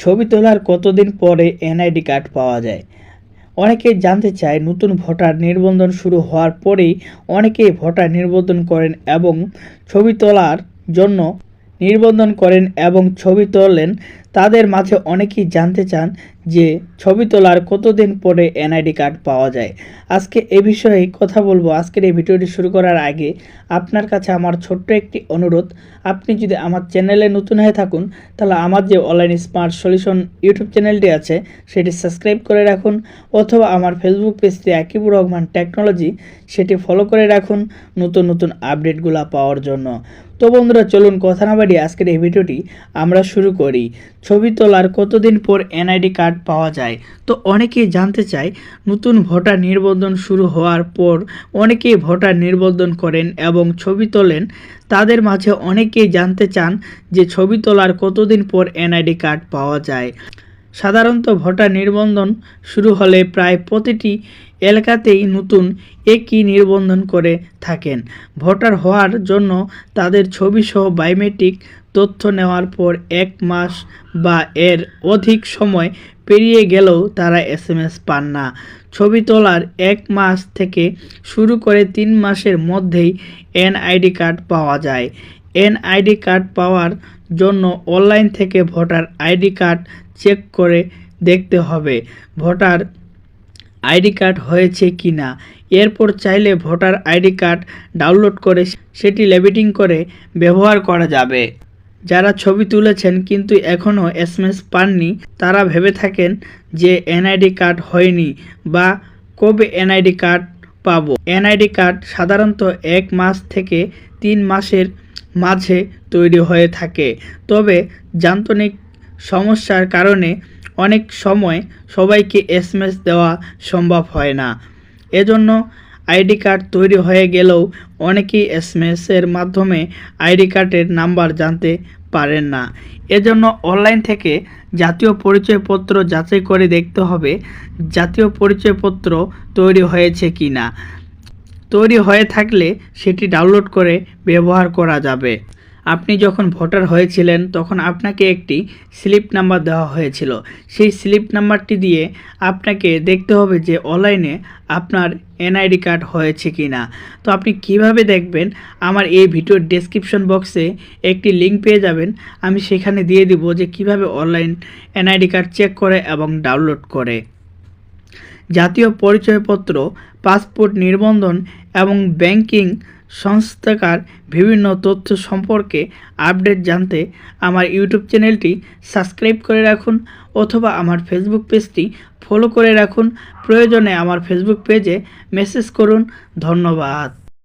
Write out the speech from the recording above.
ছবি তোলার কতদিন পরে এনআইডি কার্ড পাওয়া যায়? অনেকে জানতে চায় নতুন ভোটার নিবন্ধন শুরু হওয়ার পরেই অনেকেই ভোটার নিবন্ধন করেন এবং ছবি তোলার জন্য নিবন্ধন করেন এবং ছবি তোলেন। তাদের মাঝে অনেকেই জানতে চান যে ছবি তোলার কতদিন পরে এনআইডি কার্ড পাওয়া যায়। আজকে এ বিষয়ে কথা বলব। আজকের এই ভিডিওটি শুরু করার আগে আপনার কাছে আমার ছোট্ট একটি অনুরোধ। আপনি যদি আমার চ্যানেলে নতুন হয়ে থাকুন, তাহলে আমার যে অনলাইন স্মার্ট সলিউশন ইউটিউব চ্যানেলটি আছে, সেটি সাবস্ক্রাইব করে রাখুন অথবা আমার ফেসবুক পেজটি আকিবুর রহমান টেকনোলজি, সেটি ফলো করে রাখুন নতুন নতুন আপডেটগুলো পাওয়ার জন্য। তো বন্ধুরা, চলুন কথা না বাড়িয়ে আজকের এই ভিডিওটি আমরা শুরু করি। ছবি তোলার কতদিন পর এনআইডি কার্ড পাওয়া যায়? তো অনেকেই জানতে চায়, নতুন ভোটার নিবন্ধন শুরু হওয়ার পর অনেকেই ভোটার নিবন্ধন করেন এবং ছবি তোলেন। তাদের মাঝে অনেকেই জানতে চান যে ছবি তোলার কতদিন পর এনআইডি কার্ড পাওয়া যায়। সাধারণত ভোটার নিবন্ধন শুরু হলে প্রায় প্রতিটি এলাকাতেই নতুন একই নিবন্ধন করে থাকেন। ভোটার হওয়ার জন্য তাদের ছবি সহ বায়োমেট্রিক তথ্য নেওয়ার পর এক মাস বা এর অধিক সময় পেরিয়ে গেলেও তারা এস এম এস পান না। ছবি তোলার এক মাস থেকে শুরু করে তিন মাসের মধ্যেই এনআইডি কার্ড পাওয়া যায়। এনআইডি কার্ড পাওয়ার জন্য অনলাইন থেকে ভোটার আইডি কার্ড চেক করে দেখতে হবে, ভোটার আইডি কার্ড হয়েছে কি না। এরপর চাইলে ভোটার আইডি কার্ড ডাউনলোড করে সেটি লেবিটিং করে ব্যবহার করা যাবে। যারা ছবি তুলেছেন কিন্তু এখনও এসএমএস পাননি, তারা ভেবে থাকেন যে এনআইডি কার্ড হয়নি বা কবে এনআইডি কার্ড পাবো। এনআইডি কার্ড সাধারণত এক মাস থেকে তিন মাসের মাঝে তৈরি হয়ে থাকে। তবে যান্ত্রিক সমস্যার কারণে অনেক সময় সবাইকে এসএমএস দেওয়া সম্ভব হয় না। এজন্য আইডি কার্ড তৈরি হয়ে গেলেও অনেকেই এসএমএস এর মাধ্যমে আইডি কার্ডের নাম্বার জানতে পারেন না। এজন্য অনলাইন থেকে জাতীয় পরিচয়পত্র যাচাই করে দেখতে হবে, জাতীয় পরিচয়পত্র তৈরি হয়েছে কি না তৈরি হয়ে থাকলে সেটি ডাউনলোড করে ব্যবহার করা যাবে। আপনি যখন ভোটার হয়েছিলেন, তখন আপনাকে একটি স্লিপ নাম্বার দেওয়া হয়েছিল। সেই স্লিপ নাম্বারটি দিয়ে আপনাকে দেখতে হবে যে অনলাইনে আপনার এনআইডি কার্ড হয়েছে কি না তো আপনি কীভাবে দেখবেন? আমার এই ভিডিওর ডেসক্রিপশন বক্সে একটি লিঙ্ক পেয়ে যাবেন। আমি সেখানে দিয়ে দিব যে কীভাবে অনলাইন এনআইডি কার্ড চেক করে এবং ডাউনলোড করে। জাতীয় পরিচয়পত্র, পাসপোর্ট নিবন্ধন এবং ব্যাংকিং সংস্থাকার বিভিন্ন তথ্য সম্পর্কে আপডেট জানতে আমার ইউটিউব চ্যানেলটি সাবস্ক্রাইব করে রাখুন অথবা আমার ফেসবুক পেজটি ফলো করে রাখুন। প্রয়োজনে আমার ফেসবুক পেজে মেসেজ করুন। ধন্যবাদ।